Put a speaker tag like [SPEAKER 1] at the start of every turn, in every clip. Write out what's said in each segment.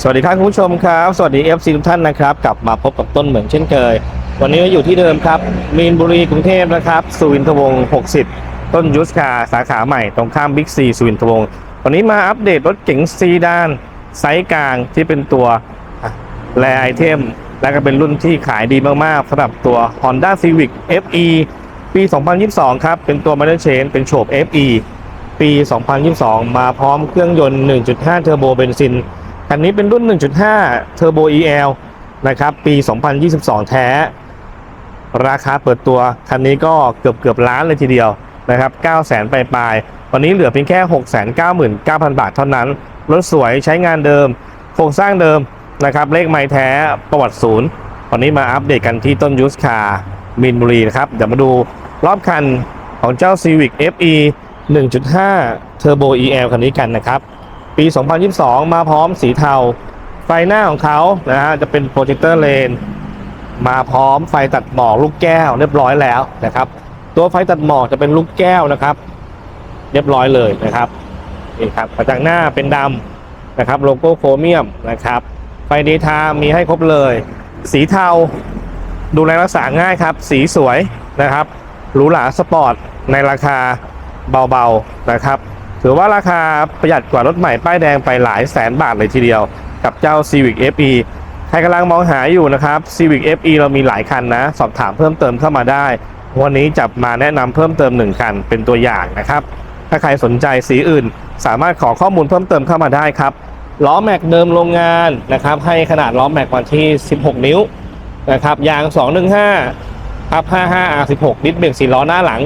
[SPEAKER 1] สวัสดีครับคุณผู้ชมครับ สวัสดี FC ทุกท่านนะครับ กลับมาพบกับต้นเหมือนเช่นเคย วันนี้เราอยู่ที่เดิมครับ มีนบุรีกรุงเทพนะครับสุวินทวงศ์60 ต้นยุสคาสาขาใหม่ตรงข้ามบิ๊กซีสุวินทวงศ์วันนี้มาอัปเดตรถเก๋งซีดานไซส์กลางที่เป็นตัวแรไอเทม และก็เป็นรุ่นที่ขายดีมากๆสำหรับตัว Honda Civic FE ปี 2022 ครับ เป็นตัว m a n e r Chain เป็นโฉบ FE ปี 2022 มาพร้อมเครื่องยนต์ 1.5 เทอร์โบเบนซิน คันนี้เป็นรุ่น 1.5 Turbo EL นะครับ ปี 2022 แท้ ราคาเปิดตัว คันนี้ก็เกือบเกือบล้านเลยทีเดียวนะครับ 9 0 0 0 0ปลายปลายๆวันนี้เหลือเพียงแค่ 699,000 บาทเท่านั้น รถสวยใช้งานเดิม โครงสร้างเดิมนะครับ เลขไม้แท้ประวัติศูนย์วันนี้มาอัปเดตกันที่ต้นยูสคามินบุรีนะครับ เดี๋ยวมาดูรอบคันของเจ้า Civic FE 1.5 Turbo EL คันนี้กันนะครับ ปี 2022 มาพร้อมสีเทา ไฟหน้าของเขานะฮะจะเป็นโปรเจคเตอร์เลนมาพร้อมไฟตัดหมอกลูกแก้วเรียบร้อยแล้วนะครับ ตัวไฟตัดหมอกจะเป็นลูกแก้วนะครับ เรียบร้อยเลยนะครับนี่ครับกระจังหน้าเป็นดำนะครับโลโก้โครเมียมนะครับ ไฟเดย์ไทม์มีให้ครบเลย สีเทา ดูแลรักษาง่ายครับ สีสวยนะครับหรูหราสปอร์ตในราคาเบาๆนะครับ ถือว่าราคาประหยัดกว่ารถใหม่ป้ายแดงไปหลายแสนบาทเลยทีเดียว กับเจ้า Civic FE ใครกำลังมองหาอยู่นะครับ Civic FE เรามีหลายคันนะ สอบถามเพิ่มเติมเข้ามาได้ วันนี้จับมาแนะนำเพิ่มเติมหนึ่งคันเป็นตัวอย่างนะครับ ถ้าใครสนใจสีอื่น สามารถขอข้อมูลเพิ่มเติมเข้ามาได้ครับล้อแม็กเดิมโรงงานนะครับให้ขนาดล้อแม็กมาที่ 16 นิ้วนะครับยาง 215ครับ55 R16 ดิสเบรก4ล้อหน้าหลัง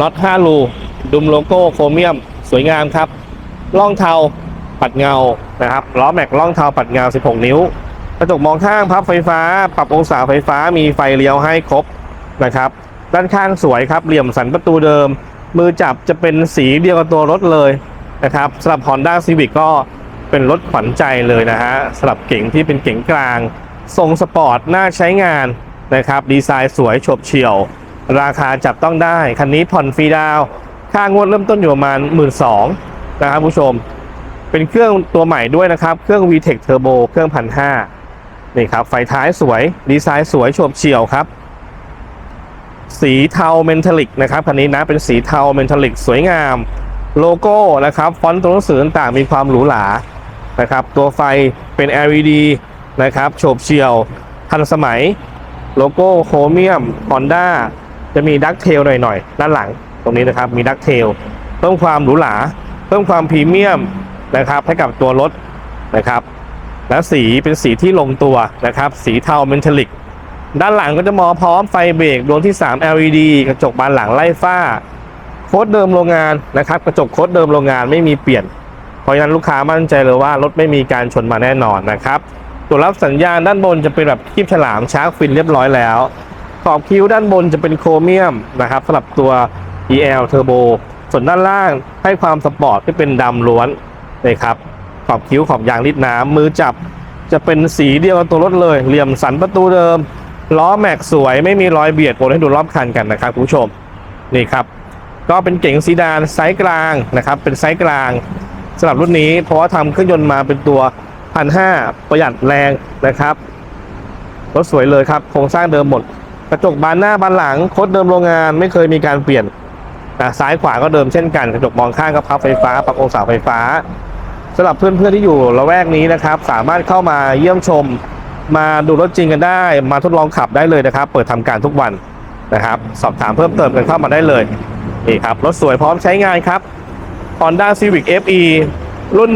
[SPEAKER 1] น็อต5รูดุมโลโก้โครเมียม สวยงามครับล่องเทาปัดเงานะครับล้อแม็กล่องเทาปัดเงา 16 นิ้วกระจกมองข้างพับไฟฟ้า ปรับองศาไฟฟ้ามีไฟเลี้ยวให้ครบนะครับ ด้านข้างสวยครับ เหลี่ยมสันประตูเดิม มือจับจะเป็นสีเดียวกับตัวรถเลยนะครับสำหรับ Honda Civic ก็เป็นรถขวัญใจเลยนะฮะสำหรับเก๋งที่เป็นเก๋งกลาง ทรงสปอร์ตน่าใช้งานนะครับ ดีไซน์สวยฉบเฉี่ยว ราคาจับต้องได้ คันนี้ผ่อนฟรีดาว ค่างวดเริ่มต้นอยู่ประมาณ 1 2ื่นนะครับผู้ชม เป็นเครื่องตัวใหม่ด้วยนะครับ เครื่อง VTEC Turbo เครื่องพันห้านี่ครับ ไฟท้ายสวย ดีไซน์สวยโฉบเฉี่ยวครับ สีเทาเมนทัลิกนะครับคันนี้นะเป็นสีเทาเมนทัลิกสวยงาม โลโก้นะครับฟอนต์ตัวหนังสือต่างมีความหรูหรานะครับ ตัวไฟเป็น LED นะครับโฉบเฉี่ยวทันสมัย โลโก้โครเมียม Honda จะมีดักเทลหน่อยๆ ด้านหลัง ตรงนี้นะครับมีดักเทลเพิ่มความหรูหราเพิ่มความพรีเมียมนะครับให้กับตัวรถนะครับ และสีเป็นสีที่ลงตัวนะครับ สีเทาเมนทัลิก ด้านหลังก็จะมอพร้อมไฟเบรกดวงที่ 3 LED กระจกบานหลังไล่ฝ้า โค้ดเดิมโรงงานนะครับ กระจกโค้ดเดิมโรงงานไม่มีเปลี่ยน เพราะฉะนั้นลูกค้ามั่นใจเลยว่ารถไม่มีการชนมาแน่นอนนะครับตัวรับสัญญาณด้านบนจะเป็นแบบคีบฉลามชาร์กฟินเรียบร้อยแล้วขอบคิ้วด้านบนจะเป็นโครเมียมนะครับสำหรับตัว EL Turbo ส่วนด้านล่างให้ความสปอร์ตที่เป็นดำล้วนเลยครับขอบคิ้วขอบยางลิดน้ำมือจับจะเป็นสีเดียวกับตัวรถเลย เหลี่ยมสันประตูเดิม ล้อแม็กสวยไม่มีรอยเบียดวนให้ดูรอบคันกันนะครับคุณผู้ชมนี่ครับ ก็เป็นเก๋งซีดานไซส์กลางนะครับ เป็นไซส์กลางสำหรับรุ่นนี้ เพราะว่าทำเครื่องยนต์มาเป็นตัวพันห้าประหยัดแรงนะครับรถสวยเลยครับโครงสร้างเดิมหมด กระจกบานหน้าบานหลังโคดเดิมโรงงานไม่เคยมีการเปลี่ยน นะซ้ายขวาก็เดิมเช่นกันกระจกมองข้างก็พับไฟฟ้าปรับองศาไฟฟ้าสำหรับเพื่อนๆที่อยู่ละแวกนี้นะครับ สามารถเข้ามาเยี่ยมชม มาดูรถจริงกันได้ มาทดลองขับได้เลยนะครับ เปิดทำการทุกวันนะครับ สอบถามเพิ่มเติมกันเข้ามาได้เลยนี่ครับรถสวยพร้อมใช้งานครับ Honda Civic FE รุ่น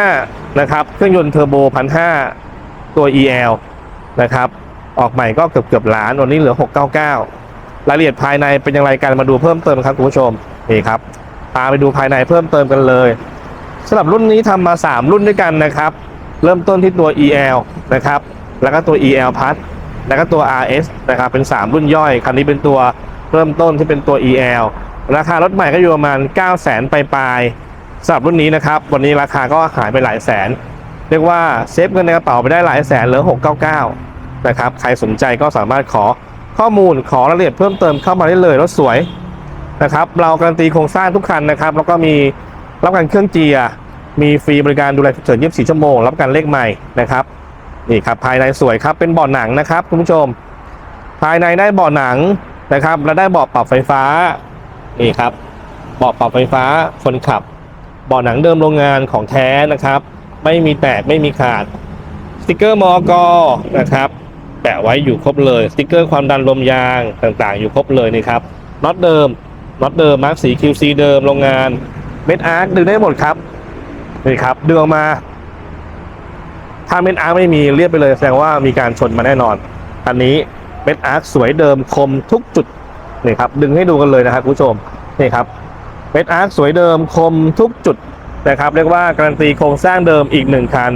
[SPEAKER 1] 1.5 นะครับ เครื่องยนต์เทอร์โบ1,500 ตัว EL นะครับ ออกใหม่ก็เกือบเกือบล้าน วันนี้เหลือ 699 รายละเอียดภายในเป็นอย่างไรกันมาดูเพิ่มเติมครับคุณผู้ชมนี่ครับพาไปดูภายในเพิ่มเติมกันเลยสำหรับรุ่นนี้ทำมา 3 รุ่นด้วยกันนะครับ เริ่มต้นที่ตัว EL นะครับ แล้วก็ตัว EL Plus แล้วก็ตัว RS นะครับ เป็น 3 รุ่นย่อย คันนี้เป็นตัวเริ่มต้นที่เป็นตัว EL ราคารถใหม่ก็อยู่ประมาณ 9 0 0 0 0 0ปลายๆสำหรับรุ่นนี้นะครับ วันนี้ราคาก็หายไปหลายแสน เรียกว่าเซฟเงินในกระเป๋าไปได้หลายแสนเหลือ 699 นะครับ ใครสนใจก็สามารถขอ ข้อมูลขอรายละเอียดเพิ่มเติมเข้ามาได้เลยรถสวยนะครับ เราการันตีโครงสร้างทุกคันนะครับ แล้วก็มีรับการเครื่องเจียร์มีฟรีบริการดูแลฉุกเฉิน24 ชั่วโมง รับประกันเลขใหม่นะครับนี่ครับภายในสวยครับเป็นเบาะหนังนะครับคุณผู้ชม ภายในได้เบาะหนังนะครับ และได้เบาะปรับไฟฟ้านี่ครับเบาะปรับไฟฟ้าคนขับเบาะหนังเดิมโรงงานของแท้นะครับ ไม่มีแตกไม่มีขาดสติกเกอร์มอกนะครับ แปะไว้อยู่ครบเลยสติกเกอร์ความดันลมยางต่างๆ อยู่ครบเลยนี่ครับน็อตเดิมน็อตเดิมมาร์คสี QC เดิมโรงงานเม็ดอาร์คดึงได้หมดครับนี่ครับดึงออกมา ถ้าเม็ดอาร์คไม่มีเรียบไปเลย แสดงว่ามีการชนมาแน่นอน อันนี้เม็ดอาร์คสวยเดิมคมทุกจุดนี่ครับดึงให้ดูกันเลยนะครับคุณผู้ชมนี่ครับเม็ดอาร์คสวยเดิมคมทุกจุดนะครับเรียกว่าการันตีโครงสร้างเดิมอีกหนึ่งคัน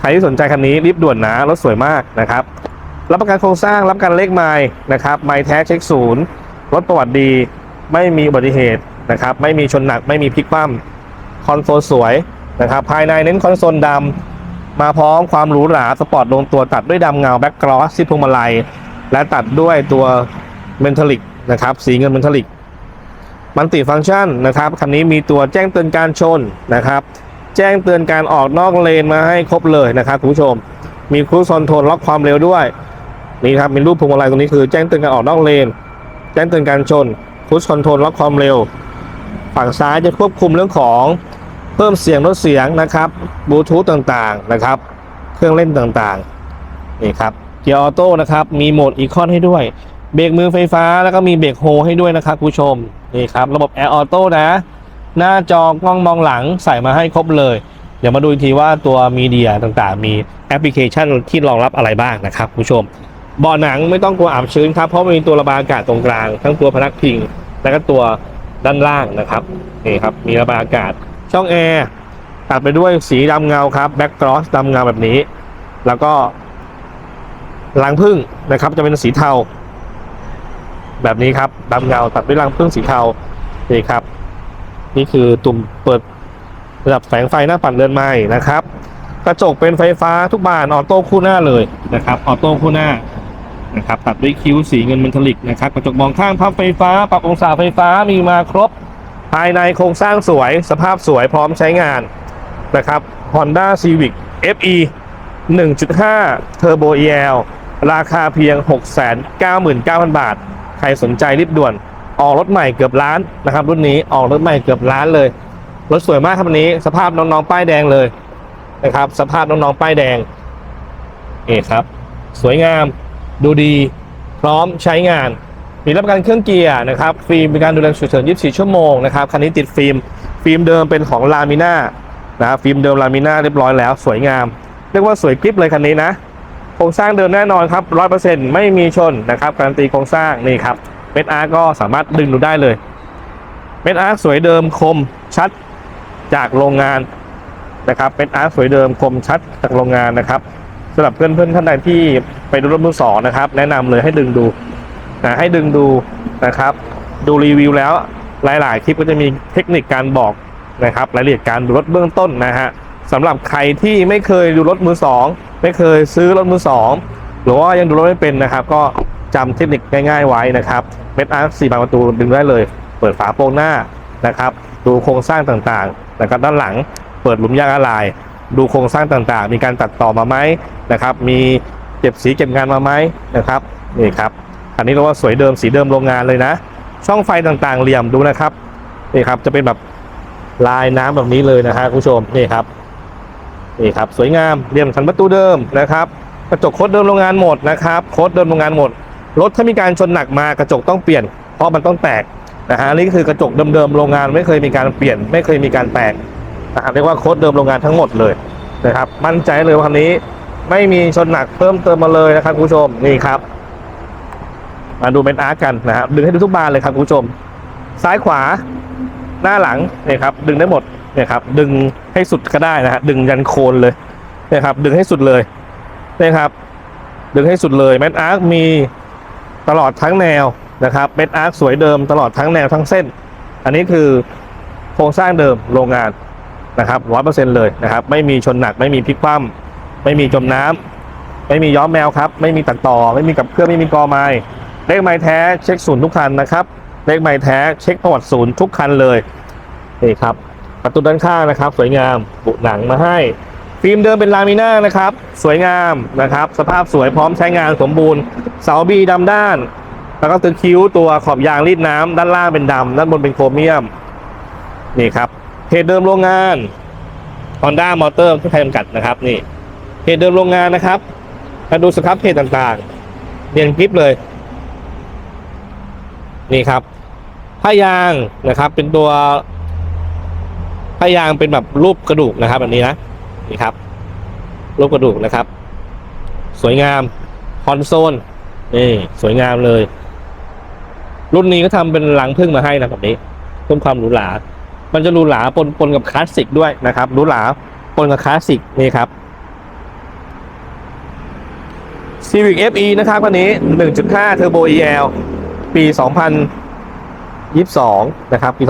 [SPEAKER 1] ใครที่สนใจคันนี้รีบด่วนนะรถสวยมากนะครับ รับประกันโครงสร้าง รับประกันเลขไม้นะครับไม้แท้เช็คศูนย์รถประวัติดี ไม่มีอุบัติเหตุนะครับ ไม่มีชนหนัก ไม่มีพลิกคว่ำคอนโซลสวยนะครับ ภายในเน้นคอนโซลดำมาพร้อมความหรูหราสปอร์ตลงตัวตัดด้วยดำเงาแบ็กกรอสที่พวงมาลัย และตัดด้วยตัวเมนทลิกนะครับ สีเงินเมนทลิกมันติฟังก์ชันนะครับคันนี้มีตัวแจ้งเตือนการชนนะครับ แจ้งเตือนการออกนอกเลนมาให้ครบเลยนะครับคุณผู้ชม มีครูซอนโทนล็อกความเร็วด้วย นี่ครับเป็นรูปพวงมาลัยตรงนี้คือแจ้งเตือนการออกนอกเลน แจ้งเตือนการชนครูซคอนโทรลล็อกความเร็ว ฝั่งซ้ายจะควบคุมเรื่องของเพิ่มเสียงลดเสียงนะครับบลูทูธต่างๆนะครับ เครื่องเล่นต่างๆนี่ครับเกียร์ออโต้นะครับมีโหมดอีคอนให้ด้วย เบรกมือไฟฟ้าแล้วก็มีเบรกโฮให้ด้วยนะครับคุณผู้ชมนี่ครับระบบแอร์ออโต้นะ หน้าจอกล้องมองหลังใส่มาให้ครบเลย เดี๋ยวมาดูอีกทีว่าตัวมีเดียต่างๆ มีแอปพลิเคชันที่รองรับอะไรบ้างนะครับคุณผู้ชม บาะหนังไม่ต้องกลัวอับชื้นครับ เพราะมีตัวระบายอากาศตรงกลาง ทั้งตัวพนักพิง และก็ตัวด้านล่างนะครับนี่ครับมีระบายอากาศ ช่องแอร์ตัดไปด้วยสีดำเงาครับแบ็กกรอสดำเงาแบบนี้ แล้วก็รังพึ่งนะครับจะเป็นสีเทา แบบนี้ครับดำเงาตัดด้วยรังพึ่งสีเทานี่ครับ นี่คือตุ่มเปิดระดับแสงไฟหน้าปัดเรือนไม้นะครับ กระจกเป็นไฟฟ้าทุกบานออโต้คู่หน้าเลยนะครับออโต้คู่หน้า นะครับตัดด้วยคิ้วสีเงินเมนทลิกนะครับกระจกมองข้างพับไฟฟ้า ปรับองศาไฟฟ้ามีมาครบ ภายในโครงสร้างสวย สภาพสวยพร้อมใช้งานนะครับ Honda Civic FE 1.5 Turbo EL ราคาเพียง 699,000 บาท ใครสนใจรีบด่วน ออกรถใหม่เกือบล้านนะครับ รุ่นนี้ออกรถใหม่เกือบล้านเลย รถสวยมากครับวันนี้ สภาพน้องๆ ป้ายแดงเลยนะครับ สภาพน้องๆ ป้ายแดงนี่ครับ สวยงาม ดูดี พร้อมใช้งาน มีรับประกันเครื่องเกียร์นะครับ ฟิล์มเป็นการดูแลฉุกเฉิน 24 ชั่วโมงนะครับ คันนี้ติดฟิล์ม ฟิล์มเดิมเป็นของลามิน่านะฟิล์มเดิมลามิน่าเรียบร้อยแล้ว สวยงาม เรียกว่าสวยกริบเลยคันนี้นะ โครงสร้างเดิมแน่นอนครับ 100%ไม่มีชนนะครับการันตีโครงสร้างนี่ครับเม็ดอาร์ก็สามารถดึงดูได้เลยเม็ดอาร์สวยเดิมคมชัดจากโรงงานนะครับเม็ดอาร์สวยเดิมคมชัดจากโรงงานนะครับ สำหรับเพื่อนๆท่านใดที่ไปดูรถมือสองนะครับ แนะนำเลยให้ดึงดูนะให้ดึงดูนะครับ ดูรีวิวแล้วหลาย ๆ คลิปก็จะมีเทคนิคการบอกนะครับ รายละเอียดการดูรถเบื้องต้นนะฮะสำหรับใครที่ไม่เคยดูรถมือสองไม่เคยซื้อรถมือสองหรือว่ายังดูรถไม่เป็นนะครับ ก็จำเทคนิคง่าย ๆ ไว้นะครับเม็ดอาร์สี่บานประตูดึงได้เลย เปิดฝาโปรงหน้านะครับ ดูโครงสร้างต่าง ๆ นะครับด้านหลังเปิดหลุมยางอะไหล่ ดูโครงสร้างต่างๆ มีการตัดต่อมาไหมนะครับ มีเก็บสีเก็บงานมาไหมนะครับนี่ครับ อันนี้เราว่าสวยเดิมสีเดิมโรงงานเลยนะ ช่องไฟต่างๆเหลี่ยมดูนะครับนี่ครับจะเป็นแบบลายน้ำแบบนี้เลยนะฮะคุณผู้ชมนี่ครับนี่ครับสวยงามเหลี่ยมสันประตูเดิมนะครับ กระจกโคดเดิมโรงงานหมดนะครับโคดเดิมโรงงานหมดรถถ้ามีการชนหนักมากระจกต้องเปลี่ยน เพราะมันต้องแตกนะฮะอันนี่คือกระจกเดิมๆโรงงานไม่เคยมีการเปลี่ยน ไม่เคยมีการแตก นะครับเรียกว่าโค้ดเดิมโรงงานทั้งหมดเลยนะครับ มั่นใจเลยว่าคันนี้ไม่มีชนหนักเพิ่มเติมมาเลยนะครับคุณผู้ชมนี่ครับมาดูเป็นอาร์กันนะครับดึงให้ดูทุกบานเลยครับคุณผู้ชม ซ้ายขวาหน้าหลังเนี่ยครับ ดึงได้หมดเนี่ยครับ ดึงให้สุดก็ได้นะฮะดึงยันโคนเลยเนี่ยครับ ดึงให้สุดเลยเนี่ยครับ ดึงให้สุดเลยแมทอาร์คมีตลอดทั้งแนวนะครับเม็ดอาร์คสวยเดิมตลอดทั้งแนวทั้งเส้น อันนี้คือโครงสร้างเดิมโรงงาน นะครับร้อยเปอร์เซ็นต์เลยนะครับ ไม่มีชนหนัก ไม่มีพลิกคว่ำไม่มีจมน้ำไม่มีย้อมแมวครับ ไม่มีตัดต่อ ไม่มีกับเครื่องไม่มีกอไม้เลขไม้แท้เช็คศูนย์ทุกคันนะครับเลขไม้แท้เช็คประวัติศูนย์ทุกคันเลยนี่ครับประตูด้านข้างนะครับ สวยงามบุหนังมาให้ ฟิล์มเดิมเป็นลามิน่านะครับ สวยงามนะครับ สภาพสวยพร้อมใช้งานสมบูรณ์ เสาบีดำด้าน แล้วก็ตึกคิ้วตัวขอบยางรีดน้ำด้านล่างเป็นดำด้านบนเป็นโครเมียม นี่ครับ เพจเดิมโรงงาน Honda Motor ที่ไทยจำกัดนะครับนี่เพจเดิมโรงงานนะครับมาดูสครับเพจต่างๆเรียนคลิปเลย นี่ครับผ้ายางนะครับ เป็นตัวผ้ายางเป็นแบบรูปกระดูกนะครับแบบนี้นะนี่ครับ รูปกระดูกนะครับ สวยงามคอนโซลนี่สวยงามเลย รุ่นนี้ก็ทำเป็นหลังพึ่งมาให้นะแบบนี้เพิ่มความหรูหรา มันจะหรูหราปนปนกับคลาสสิกด้วยนะครับหรูหราปนกับคลาสสิกนี่ครับ Civic FE นะครับคันนี้ 1.5 Turbo EL ปี 2022 นะครับ ปี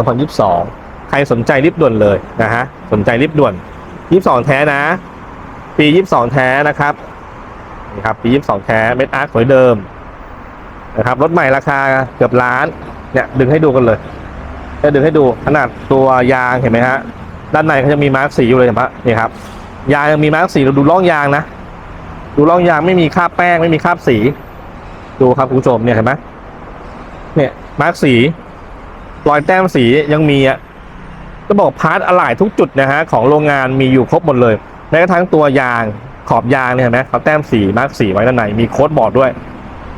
[SPEAKER 1] 2022 ใครสนใจรีบด่วนเลยนะฮะ สนใจรีบด่วน 22 แท้นะ ปี 22 แท้นะครับ นี่ครับ ปี 22 แท้ เม็ดอาร์คสวยเดิม นะครับ รถใหม่ราคาเกือบล้าน เนี่ย ดึงให้ดูกันเลย จะดึงให้ดูขนาดตัวยางเห็นไหมฮะ ด้านในเขาจะมีมาร์กสีอยู่เลยเห็นปะนี่ครับ ยางยังมีมาร์กสีเราดูร่องยางนะ ดูร่องยางไม่มีคราบแป้งไม่มีคราบสี ดูครับคุณผู้ชมเนี่ยเห็นไหมเนี่ยมาร์กสีรอยแต้มสียังมีอะก็บอกพาร์ทอะไหล่ทุกจุดนะฮะของโรงงานมีอยู่ครบหมดเลยแม้กระทั่งตัวยางขอบยางเนี่ยเห็นไหมเขาแต้มสีมาร์กสีไว้ด้านในมีโค้ดบอร์ดด้วย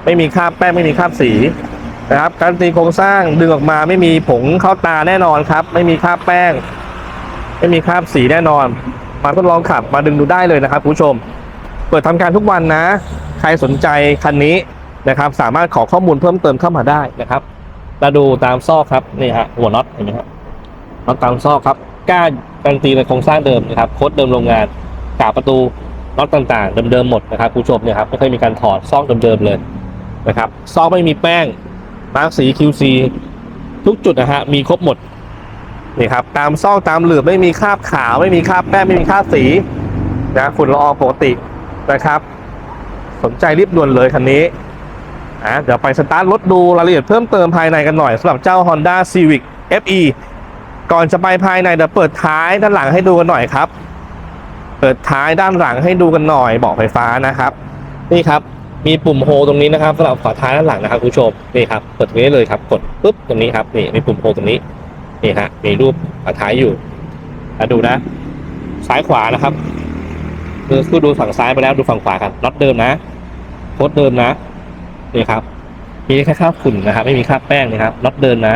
[SPEAKER 1] ไม่มีคราบแป้งไม่มีคราบสี นะครับการตีโครงสร้างดึงออกมาไม่มีผงเข้าตาแน่นอนครับ ไม่มีคราบแป้ง ไม่มีคราบสีแน่นอน มาทดลองขับมาดึงดูได้เลยนะครับผู้ชม เปิดทำการทุกวันนะ ใครสนใจคันนี้นะครับ สามารถขอข้อมูลเพิ่มเติมเข้ามาได้นะครับมาดูตามซอกครับนี่ฮะหัวน็อตเห็นไหมครับน็อตตามซอกครับก้าการันตีในโครงสร้างเดิมนะครับโค้ดเดิมโรงงานกาประตูน็อตต่างๆ เดิมๆหมดนะครับผู้ชมเนี่ยครับไม่เคยมีการถอดซอกเดิมๆเลยนะครับซอกไม่มีแป้ง มาร์กสี QC ทุกจุดนะฮะมีครบหมดนี่ครับตามซอกตามหลืบไม่มีคราบขาวไม่มีคราบแป้งไม่มีคราบสีนะฝุ่นละอองปกตินะครับ สนใจรีบด่วนเลยคันนี้อะเดี๋ยวไปสตาร์ทรถดูรายละเอียดเพิ่มเติมภายในกันหน่อยสำหรับเจ้า Honda Civic FE ก่อนจะไปภายในเดี๋ยวเปิดท้ายด้านหลังให้ดูกันหน่อยครับ เปิดท้ายด้านหลังให้ดูกันหน่อยเบาะไฟฟ้านะครับ นี่ครับ มีปุ่มโฮตรงนี้นะครับสำหรับฝาท้ายด้านหลังนะครับคุณผู้ชมนี่ครับกดตรงนี้เลยครับกดปุ๊บตรงนี้ครับนี่มีปุ่มโฮตรงนี้นี่ฮะมีรูปฝาท้ายอยู่อะดูนะ ซ้ายขวานะครับคือคือดูฝั่งซ้ายไปแล้วดูฝั่งขวาครับน็อตเดิมนะโคดเดิมนะนี่ครับ มีแค่คราฝุ่นนะครับ ไม่มีคราแป้งนะครับน็อตเดิมนะ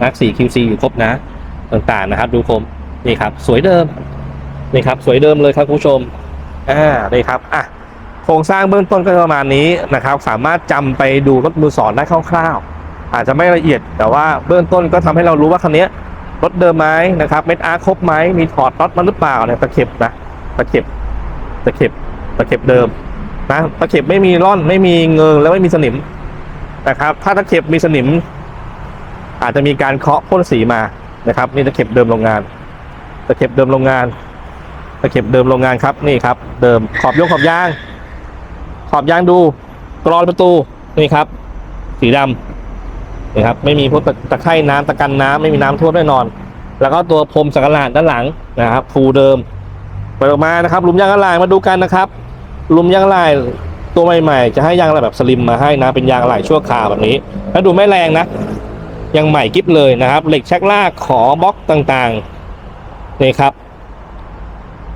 [SPEAKER 1] มาร์กสี QC อยู่ครบนะ ต่างๆนะครับ ดูคมนี่ครับ สวยเดิมนี่ครับ สวยเดิมเลยครับคุณผู้ชมอ่านี่ครับอะ โครงสร้างเบื้องต้นก็ประมาณนี้นะครับ สามารถจำไปดูรถมือสอนได้คร่าวๆ อาจจะไม่ละเอียด แต่ว่าเบื้องต้นก็ทำให้เรารู้ว่าคันนี้รถเดิมไหมนะครับ เม็ดอาร์ครบไหมมีถอดน็อตมาหรือเปล่าเนี่ยตะเข็บนะตะเข็บตะเข็บตะเข็บเดิมนะตะเข็บไม่มีร่อนไม่มีเงิงแล้วไม่มีสนิมนะครับ ถ้าตะเข็บมีสนิม อาจจะมีการเคาะพ่นสีมานะครับนี่ตะเข็บเดิมโรงงานตะเข็บเดิมโรงงานตะเข็บเดิมโรงงานครับนี่ครับ เดิมขอบยกขอบยาง ขอบยางดูกรอนประตูนี่ครับ สีดำนี่ครับ ไม่มีพวกตะตะไคร่น้ำตะกันน้ำไม่มีน้ำท่วมแน่นอน แล้วก็ตัวพรมสังกะหลาดด้านหลังนะครับฟูเดิมเปิดออกมานะครับหลุมยางอะไหล่มาดูกันนะครับหลุมยางอะไหล่ตัวใหม่ๆ จะให้ยางอะไหล่แบบสลิมมาให้นะเป็นยางอะไหล่ชั่วคราวแบบนี้แล้วดูไม่แรงนะยังใหม่กิ๊บเลยนะครับ เหล็กชักลากขอบล็อกต่างๆนี่ครับ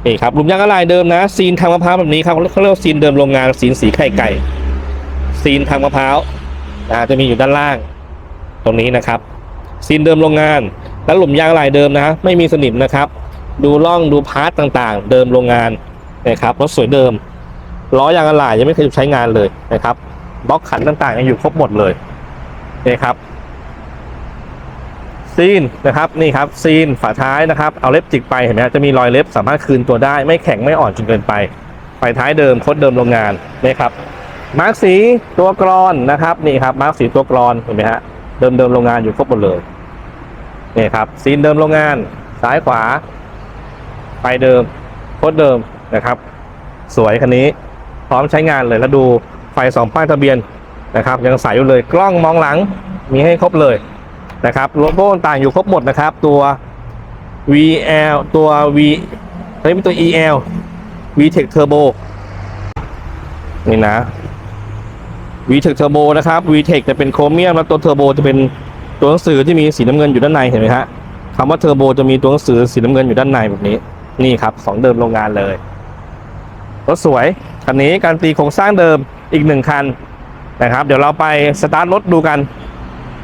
[SPEAKER 1] นี่ครับหลุมยางอะไหล่เดิมนะซีนทางมะพร้าวแบบนี้ครับเขาเรียกว่าซีนเดิมโรงงานซีนสีไข่ไก่ซีนทางมะพร้าวนะจะมีอยู่ด้านล่าง ตรงนี้นะครับ ซีนเดิมโรงงาน แล้วหลุมยางอะไหล่เดิมนะไม่มีสนิมนะครับ ดูร่องดูพาร์ตต่างๆ เดิมโรงงานนะครับรถสวยเดิมล้อยางอะไหล่ยังไม่เคยใช้งานเลยนะครับบล็อกขันต่างๆยังอยู่ครบหมดเลยนะครับ ซีนนะครับนี่ครับซีนฝาท้ายนะครับเอาเล็บจิกไปเห็นไหมฮะจะมีรอยเล็บสามารถคืนตัวได้ ไม่แข็งไม่อ่อนจนเกินไปไฟท้ายเดิมโคดเดิมโรงงานนะครับมาร์กสีตัวกรอนนะครับนี่ครับมาร์กสีตัวกรอนเห็นไหมฮะเดิมเดิมโรงงานอยู่ครบหมดเลยนี่ครับซีนเดิมโรงงานซ้ายขวาไฟเดิมโคตรเดิมนะครับ สวยคันนี้พร้อมใช้งานเลยแล้วดูไฟสองป้ายทะเบียนนะครับยังใสอยู่เลยกล้องมองหลังมีให้ครบเลย นะครับโลโก้ต่างอยู่ครบหมดนะครับ ตัว VL ตัว V อันนี้เป็นตัว EL VTEC Turbo นี่นะ VTEC Turbo นะครับ VTEC จะเป็นโครเมียมแล้วตัวเทอร์โบจะเป็นตัวหนังสือที่มีสีน้ำเงินอยู่ด้านในเห็นไหมฮะคำว่าเทอร์โบจะมีตัวหนังสือสีน้ำเงินอยู่ด้านในแบบนี้ นี่ครับสองเดิมโรงงานเลยรถสวยคันนี้การตีโครงสร้างเดิมอีกหนึ่งคันนะครับ เดี๋ยวเราไปสตาร์ทรถดูกัน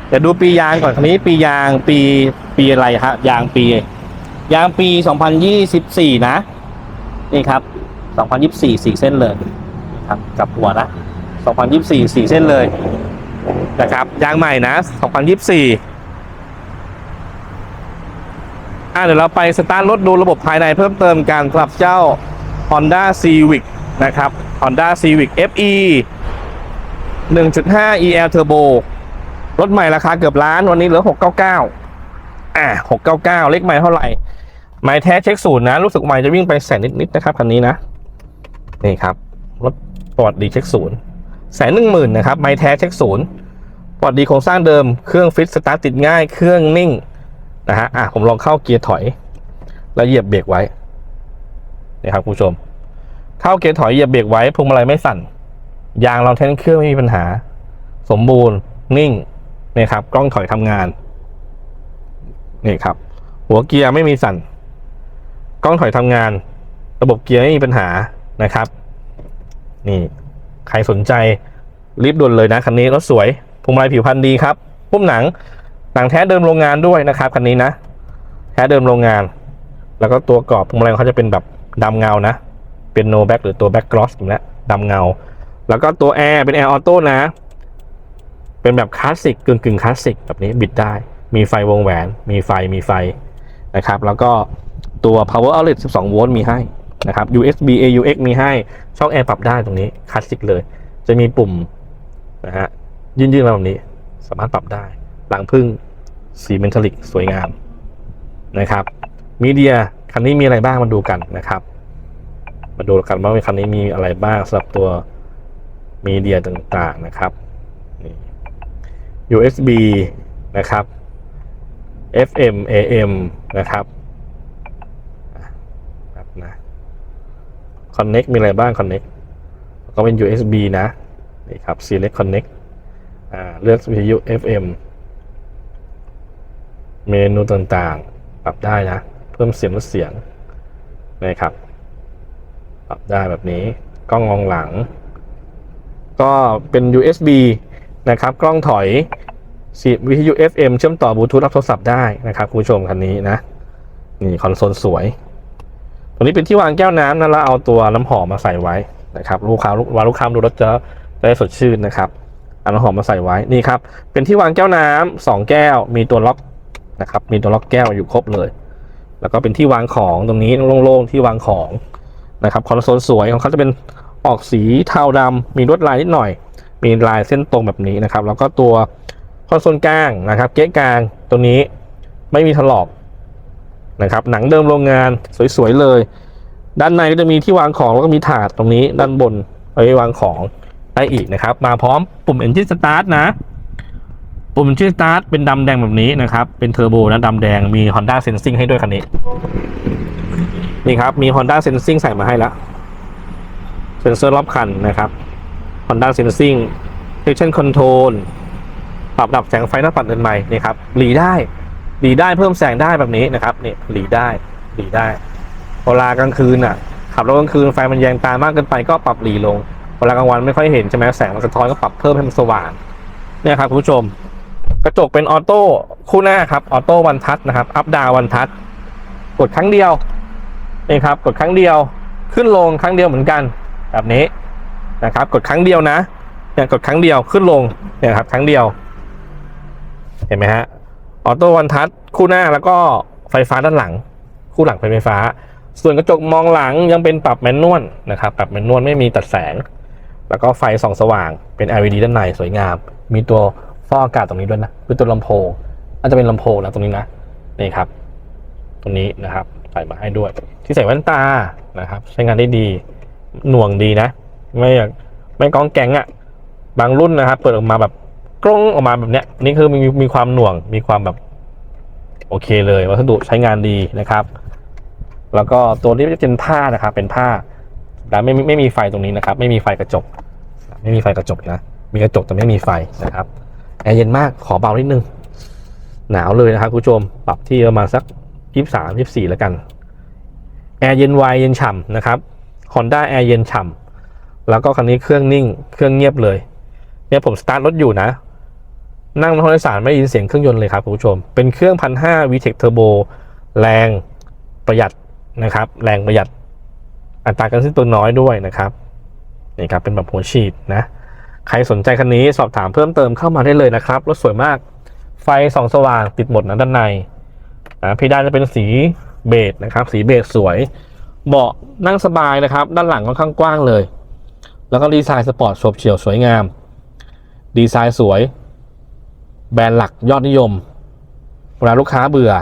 [SPEAKER 1] เดี๋ยวดูปียางก่อนคันนี้ปียางปีปีอะไรฮะยางปี ยางปี 2024 นะ นี่ครับ 2024สี่เส้นเลยครับกับหัวนะ 2024สี่เส้นเลยนะครับยางใหม่นะ 2024อะเดี๋ยวเราไปสตาร์ทรถดูระบบภายในเพิ่มเติมการสำหรับเจ้า Honda Civic นะครับ Honda Civic FE 1.5 EL Turbo รถใหม่ราคาเกือบล้านวันนี้เหลือ699อะ699เลขใหม่เท่าไหร่ไม้แท้เช็คศูนย์นะ รู้สึกไม้จะวิ่งไปแสนนิดๆนะครับคันนี้นะนี่ครับรถปลอดดีเช็คศูนย์แสนหนึ่งหมื่นนะครับไม้แท้เช็คศูนย์ปลอดดีโครงสร้างเดิม เครื่องฟิตสตาร์ทติดง่าย เครื่องนิ่งนะฮะอะผมลองเข้าเกียร์ถอย แล้วเหยียบเบรกไว้นี่ครับคุณผู้ชม เข้าเกียร์ถอยเหยียบเบรกไว้พวงมาลัยไม่สั่น ยางเราแทนเครื่องไม่มีปัญหา สมบูรณ์ นิ่ง นี่ครับ กล้องถอยทำงานนี่ครับ หัวเกียร์ไม่มีสั่น กล้องถอยทำงาน ระบบเกียร์ไม่มีปัญหานะครับ นี่ ใครสนใจรีบด่วนเลยนะคันนี้รถสวยพวงมาลัยผิวพรรณดีครับพุ่มหนังหนังแท้เดิมโรงงานด้วยนะครับคันนี้นะแท้เดิมโรงงาน แล้วก็ตัวกรอบพวงมาลัยเขาจะเป็นแบบดำเงานะเป็นโนแบ็กหรือตัวแบ็กกรอสอย่างนี้ดำเงา แล้วก็ตัวแอร์เป็นแอร์ออโต้นะ เป็นแบบคลาสสิกกึ่งกึ่งคลาสสิกแบบนี้บิดได้ มีไฟวงแหวน มีไฟมีไฟนะครับ แล้วก็ตัว power outlet 12 โวลต์มีให้นะครับ USB AUX มีให้ช่องแอร์ปรับได้ตรงนี้คลาสสิกเลย จะมีปุ่มนะฮะยื่นๆมาแบบนี้ สามารถปรับได้ หลังพึ่งสีเมทัลลิกสวยงามนะครับมีเดียคันนี้มีอะไรบ้างมาดูกันนะครับ มาดูกันว่าคันนี้มีอะไรบ้างสำหรับตัวมีเดียต่างๆนะครับ USB นะครับ FM AM นะครับครับนะ Connect มีอะไรบ้าง Connect ก็เป็น USB นะนี่ครับ Select Connect อ่าเลือกวิทยุ FM เมนูต่างๆ ปรับได้นะ เพิ่มเสียงลดเสียงนะครับ ปรับได้แบบนี้ กล้องมองหลัง ก็เป็น USB นะครับ กล้องถอยสีวิทยุ FM เชื่อมต่อบลูทูธรับโทรศัพท์ได้นะครับคุณผู้ชมคันนี้นะนี่คอนโซลสวยตัวนี้เป็นที่วางแก้วน้ำนะแล้วเอาตัวน้ำหอมมาใส่ไว้นะครับ ลูกค้าลูกวาลูกค้าดูรถจะจะได้สดชื่นนะครับเอาน้ำหอมมาใส่ไว้นี่ครับ เป็นที่วางแก้วน้ำสองแก้ว มีตัวล็อกนะครับ มีตัวล็อกแก้วอยู่ครบเลย แล้วก็เป็นที่วางของตรงนี้โล่งๆที่วางของนะครับคอนโซลสวยของเขาจะเป็นออกสีเทาดำมีลวดลายนิดหน่อย มีลายเส้นตรงแบบนี้นะครับ แล้วก็ตัวคอนโซลกลางนะครับ เก๊ะกลางตัวนี้ไม่มีถลอกนะครับ หนังเดิมโรงงานสวยๆเลย ด้านในก็จะมีที่วางของแล้วก็มีถาดตรงนี้ด้านบนเอาไว้วางของได้อีกนะครับ มาพร้อมปุ่ม Engine Start นะ ปุ่ม Engine Start เป็นดำแดงแบบนี้นะครับ เป็นเทอร์โบนะดำแดงมี Honda Sensing ให้ด้วยคันนี้ นี่ครับ มี Honda Sensing ใส่มาให้แล้วเซ็นเซอร์รอบคันนะครับ Honda Sensing Traction Control ปรับดับแสงไฟหน้าปัดเดินใหม่นี่ครับหลีได้หลีได้เพิ่มแสงได้แบบนี้นะครับนี่หลีได้หลีได้เวลากลางคืนอะขับรถกลางคืนไฟมันแยงตามากเกินไปก็ปรับหลีลงเวลากลางวันไม่ค่อยเห็นใช่ไหมแสงมันสะท้อนก็ปรับเพิ่มให้มันสว่างเนี่ยครับคุณผู้ชม กระจกเป็นออโต้คู่หน้าครับออโต้วันทัชนะครับ อัพดาววันทัชกดครั้งเดียวนี่ครับ กดครั้งเดียวขึ้นลงครั้งเดียวเหมือนกัน แบบนี้ นะครับกดครั้งเดียวนะเนี่ยกดครั้งเดียวขึ้นลงเนี่ยครับครั้งเดียว เห็นไหมฮะออโต้วันทัชคู่หน้าแล้วก็ไฟฟ้าด้านหลัง คู่หลังเป็นไฟฟ้า ส่วนกระจกมองหลังยังเป็นปรับแมนนวลนะครับปรับแมนนวลไม่มีตัดแสง แล้วก็ไฟส่องสว่างเป็น LED ด้านในสวยงาม มีตัวฟอกอากาศตรงนี้ด้วยนะเป็นตัวลำโพงอาจจะเป็นลำโพงนะตรงนี้นะนี่ครับ ตรงนี้นะครับใส่มาให้ด้วย ที่ใส่แว่นตานะครับ ใช้งานได้ดีหน่วงดีนะ ไม่อยากไม่ก้องแกงอะ่ะ บางรุ่นนะครับ เปิดออกมาแบบกล้องออกมาแบบเนี้ยนี่คือมีมีความหน่วง มีความแบบโอเคเลยวัสดุใช้งานดีนะครับ แล้วก็ตัวนี้จะเป็นผ้านะครับ เป็นผ้าแต่ไม่ไม่ไม่มีไฟตรงนี้นะครับ ไม่มีไฟกระจก ไม่มีไฟกระจกนะ มีกระจกแต่ไม่มีไฟนะครับแอร์เย็นมากขอเบานิดนึง หนาวเลยนะครับคุณผู้ชมปรับที่ประมาณสักยี่สามยี่สี่แล้วกันแอร์เย็นไวเย็นฉ่ำนะครับ Honda แอร์เย็นฉ่ำ แล้วก็คันนี้เครื่องนิ่ง เครื่องเงียบเลย เนี่ยผมสตาร์ทรถอยู่นะ นั่งรถโดยสารไม่ได้ยินเสียงเครื่องยนต์เลยครับคุณผู้ชม เป็นเครื่องพันห้า VTEC Turbo แรงประหยัดนะครับ แรงประหยัด อัตราการสิ้นตัวน้อยด้วยนะครับนี่ครับเป็นแบบหัวฉีดนะ ใครสนใจคันนี้สอบถามเพิ่มเติมเข้ามาได้เลยนะครับ รถสวยมาก ไฟส่องสว่างติดหมดนะด้านในนะเพดานจะเป็นสีเบจนะครับ สีเบจสวย เบาะนั่งสบายนะครับ ด้านหลังค่อนข้างกว้างเลย แล้วก็ดีไซน์สปอร์ตโฉบเฉี่ยวสวยงาม ดีไซน์สวย แบรนด์หลักยอดนิยม เวลาลูกค้าเบื่อ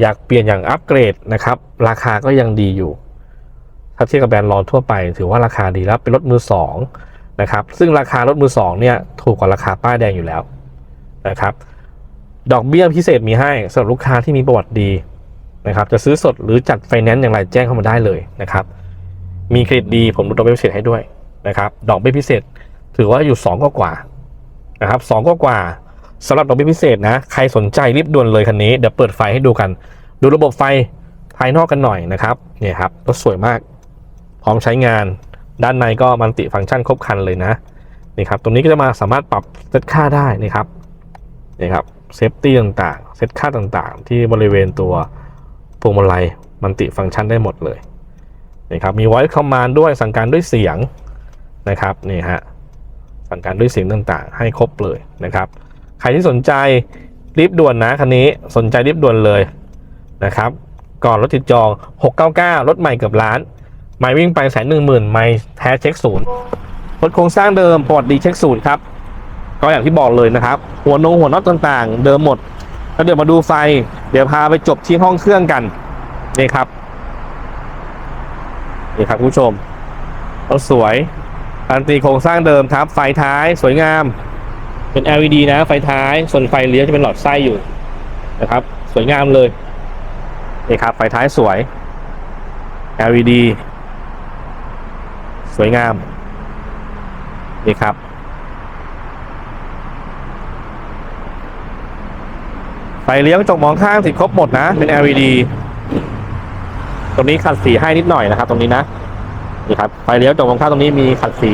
[SPEAKER 1] อยากเปลี่ยนอย่างอัปเกรดนะครับ ราคาก็ยังดีอยู่ ถ้าเทียบกับแบรนด์รองทั่วไป ถือว่าราคาดีแล้วเป็นรถมือสองนะครับ ซึ่งราคารถมือสองเนี่ยถูกกว่าราคาป้ายแดงอยู่แล้วนะครับ ดอกเบี้ยพิเศษมีให้สำหรับลูกค้าที่มีประวัติดีนะครับจะซื้อสดหรือจัดไฟแนนซ์อย่างไรแจ้งเข้ามาได้เลยนะครับ มีเครดิตดีผมลดดอกเบี้ยพิเศษให้ด้วย นะครับดอกเบี้ยพิเศษ ถือว่าอยู่2ก็กว่านะครับสองก็กว่าสำหรับดอกเบี้ยพิเศษนะ ใครสนใจรีบด่วนเลยคันนี้เดี๋ยวเปิดไฟให้ดูกัน ดูระบบไฟภายนอกกันหน่อยนะครับเนี่ยครับรถสวยมาก พร้อมใช้งาน ด้านในก็มันติฟังก์ชันครบครันเลยนะนี่ครับตรงนี้ก็จะมาสามารถปรับเซตค่าได้นี่ครับนี่ครับเซฟตี้ต่างๆ เซตค่าต่างๆ ที่บริเวณตัวพวงมาลัยมันติฟังก์ชันได้หมดเลยนี่ครับมี voice command ด้วยสั่งการด้วยเสียง นะครับนี่ฮะสั่งการด้วยเสียงต่างๆ ให้ครบเลยนะครับใครที่สนใจรีบด่วนนะคันนี้สนใจรีบด่วนเลยนะครับ ก่อนรถติดจอง 699 รถใหม่เกือบล้าน ไม่วิ่งไปแสนหนึ่งหมื่นไม่แท้เช็คศูนย์รถโครงสร้างเดิมปลอดดีเช็คศูนย์ครับก็อย่างที่บอกเลยนะครับ หัวนงหัวน็อตต่างๆ เดิมหมดแล้วเดี๋ยวมาดูไฟ เดี๋ยวพาไปจบที่ห้องเครื่องกันนี่ครับนี่ครับคุณผู้ชมรถสวย การันตีโครงสร้างเดิมครับ ไฟท้ายสวยงาม เป็น LED นะ ไฟท้าย ส่วนไฟเลี้ยวจะเป็นหลอดไส้อยู่นะครับ สวยงามเลยนี่ครับ ไฟท้ายสวย LED สวยงามนี่ครับ ไฟเลี้ยวกระจกมองข้างติดครบหมดนะ เป็น LED ตรงนี้ขัดสีให้นิดหน่อยนะครับ ตรงนี้นะ นี่ครับไฟเลี้ยวกระจกมองข้างตรงนี้มีขัดสี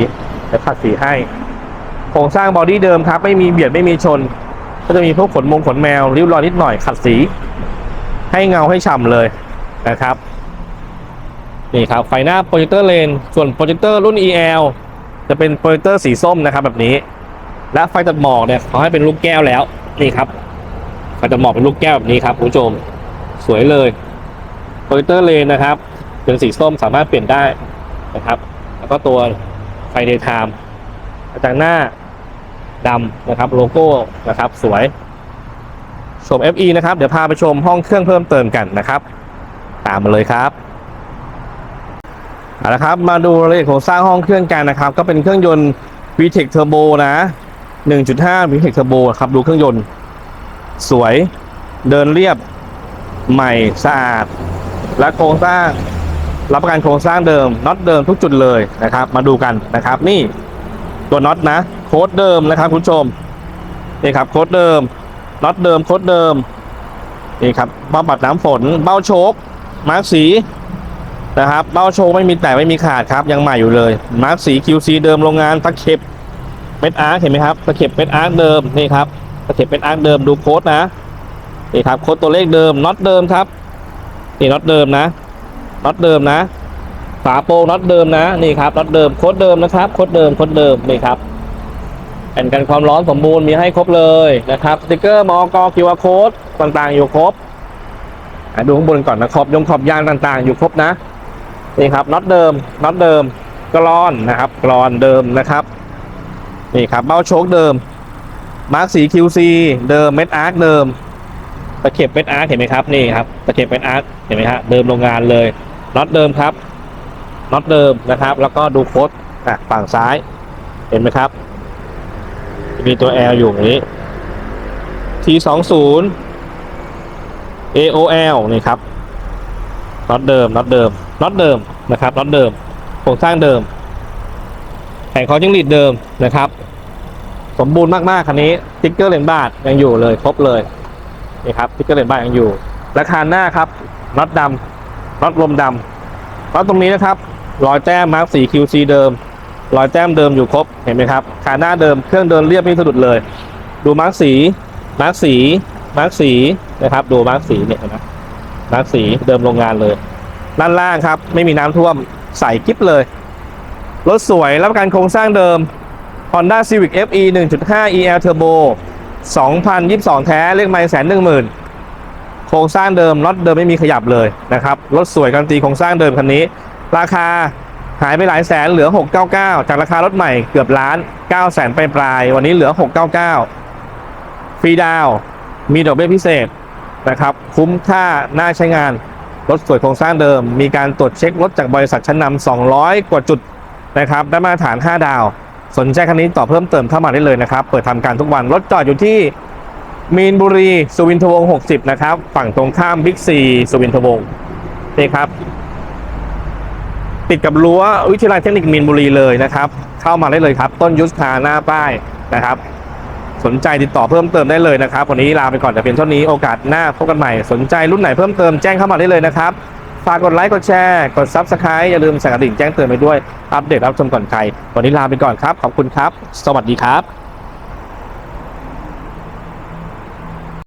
[SPEAKER 1] และขัดสีให้โครงสร้างบอดี้เดิมครับ ไม่มีเบียดไม่มีชน ก็จะมีพวกขนมงขนแมวริ้วรอยนิดหน่อยขัดสี ให้เงาให้ฉ่ำเลยนะครับนี่ครับไฟหน้าโปรเจคเตอร์เลนส่วนโปรเจคเตอร์รุ่น EL จะเป็นโปรเจคเตอร์สีส้มนะครับแบบนี้ และไฟตัดหมอกเนี่ยเขาให้เป็นลูกแก้วแล้วนี่ครับไฟตัดหมอกเป็นลูกแก้วแบบนี้ครับคุณผู้ชมสวยเลยโปรเจคเตอร์เลนนะครับเป็นสีส้มสามารถเปลี่ยนได้ นะครับ แล้วก็ตัวไฟเดย์ไทม์กระจังหน้าดำนะครับโลโก้นะครับสวยชม FE นะครับ เดี๋ยวพาไปชมห้องเครื่องเพิ่มเติมกันนะครับ ตามมาเลยครับเอาละครับ มาดูรายละเอียดโครงสร้างห้องเครื่องกันนะครับ ก็เป็นเครื่องยนต์ VTEC Turbo นะ 1.5 VTEC Turbo ครับ ดูเครื่องยนต์ สวย เดินเรียบ ใหม่ สะอาด และโครงสร้าง รับประกันโครงสร้างเดิมน็อตเดิมทุกจุดเลยนะครับ มาดูกันนะครับ นี่ตัวน็อตนะ โค้ดเดิมนะครับคุณผู้ชมนี่ครับโค้ดเดิมน็อตเดิมโค้ดเดิมนี่ครับเบ้าปัดน้ำฝนเบ้าโชคมาร์กสีนะครับเบ้าโชคไม่มีแตกไม่มีขาดครับ ยังใหม่อยู่เลยมาร์กสี QC เดิมโรงงานตะเข็บเม็ดอาร์เห็นไหมครับตะเข็บเม็ดอาร์เดิมนี่ครับตะเข็บเม็ดอาร์เดิมดูโค้ดนะนี่ครับโค้ดตัวเลขเดิมน็อตเดิมครับนี่น็อตเดิมนะ น็อตเดิมนะ ฝาโปรงน็อตเดิมนะนี่ครับน็อตเดิมโค้ดเดิมนะครับโค้ดเดิมโค้ดเดิมนี่ครับแผ่นกันความร้อนสมบูรณ์มีให้ครบเลยนะครับสติกเกอร์มอกคิวอาร์โค้ดต่างๆ อยู่ครบดูข้างบนก่อนนะขอบยงขอบยางต่างๆ อยู่ครบนะนี่ครับน็อตเดิมน็อตเดิมกรอนนะครับกรอนเดิมนะครับนี่ครับเบ้าโชคเดิมมาร์กสี QC เดิมเม็ดอาร์คเดิมตะเข็บเม็ดอาร์คเห็นไหมครับนี่ครับตะเข็บเม็ดอาร์คเห็นไหมฮะเดิมโรงงานเลย น็อตเดิมครับน็อตเดิมนะครับ แล้วก็ดูโค้ดอะฝั่งซ้าย เห็นไหมครับ มีตัว L อยู่อย่างนี้ T 2 0 AOL นี่ครับน็อตเดิมน็อตเดิมน็อตเดิมนะครับน็อตเดิมโครงสร้างเดิมแผงคอจิ้งหรีดเดิมนะครับ สมบูรณ์มากๆคันนี้ติ๊กเกอร์เลนบาร์ยังอยู่เลยครบเลยนี่ครับติ๊กเกอร์เลนบาร์ยังอยู่และคานหน้าครับน็อตดำ น็อตลมดำน็อตตรงนี้นะครับรอยแต้มมาร์คสี QC เดิมรอยแต้มเดิมอยู่ครบเห็นไหมครับคานหน้าเดิมเครื่องเดินเรียบไม่สะดุดเลย ดูมาร์คสีมาร์คสีมาร์คสีนะครับดูมาร์คสีเนี่ยนไหมาร์คสีเดิมโรงงานเลยด้านล่างครับ ไม่มีน้ำท่วมใสกิ๊บเลยรถสวยรับประกันโครงสร้างเดิม Honda Civic FE 1.5 EL Turbo 2022 แท้เลขไมล์แสนหนึ่งหมื่น ครงสร้างเดิมน็อตเดิมไม่มีขยับเลยนะครับรถสวยการันตีโครงสร้างเดิมคันนี้ ราคาหายไปหลายแสนเหลือ 699 จากราคารถใหม่เกือบล้าน 9 แสนไปปลายวันนี้เหลือ 699 ฟรีดาวมีดอกเบี้ยพิเศษนะครับคุ้มค่าน่าใช้งานรถสวยโครงสร้างเดิม มีการตรวจเช็ครถจากบริษัทชั้นนำ200 กว่าจุดนะครับได้มาตรฐาน 5 ดาว สนใจคันนี้ต่อเพิ่มเติมเข้ามาได้เลยนะครับ เปิดทำการทุกวันรถจอดอยู่ที่ มีนบุรีสุวินทวงศ์60 นะครับ ฝั่งตรงข้ามบิ๊กซีสุวินทวงศ์นี่ครับ ติดกับรั้ววิทยาลัยเทคนิคมีนบุรีเลยนะครับ เข้ามาได้เลยครับ ต้นยุทธาหน้าป้ายนะครับ สนใจติดต่อเพิ่มเติมได้เลยนะครับ วันนี้ลาไปก่อนแต่เพียงเท่านี้โอกาสหน้าพบกันใหม่ สนใจรุ่นไหนเพิ่มเติมแจ้งเข้ามาได้เลยนะครับฝากกดไลค์กดแชร์กด Subscribe อย่าลืมสั่นกระดิ่งแจ้งเตือนไปด้วย อัปเดตรับชมก่อนใคร วันนี้ลาไปก่อนครับ ขอบคุณครับ สวัสดีครับ